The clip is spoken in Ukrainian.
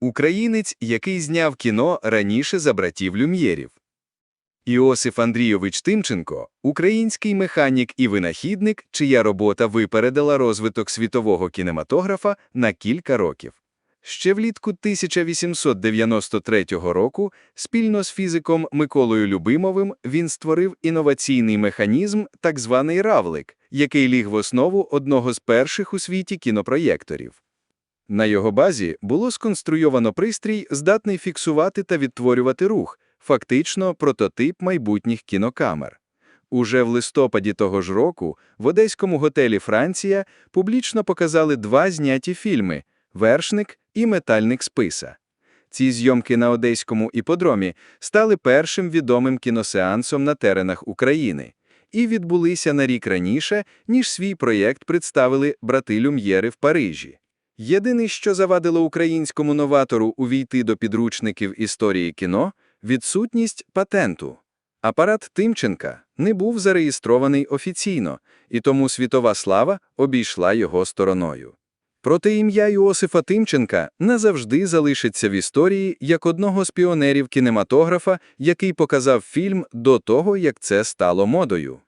Українець, який зняв кіно раніше за братів Люм'єрів. Іосиф Андрійович Тимченко – український механік і винахідник, чия робота випередила розвиток світового кінематографа на кілька років. Ще влітку 1893 року спільно з фізиком Миколою Любимовим він створив інноваційний механізм, так званий равлик, який ліг в основу одного з перших у світі кінопроєкторів. На його базі було сконструйовано пристрій, здатний фіксувати та відтворювати рух, фактично прототип майбутніх кінокамер. Уже в листопаді того ж року в одеському готелі «Франція» публічно показали два зняті фільми «Вершник» і «Метальник списа». Ці зйомки на одеському іподромі стали першим відомим кіносеансом на теренах України і відбулися на рік раніше, ніж свій проєкт представили брати Люм'єри в Парижі. Єдине, що завадило українському новатору увійти до підручників історії кіно – відсутність патенту. Апарат Тимченка не був зареєстрований офіційно, і тому світова слава обійшла його стороною. Проте ім'я Іосифа Тимченка назавжди залишиться в історії як одного з піонерів кінематографа, який показав фільм до того, як це стало модою.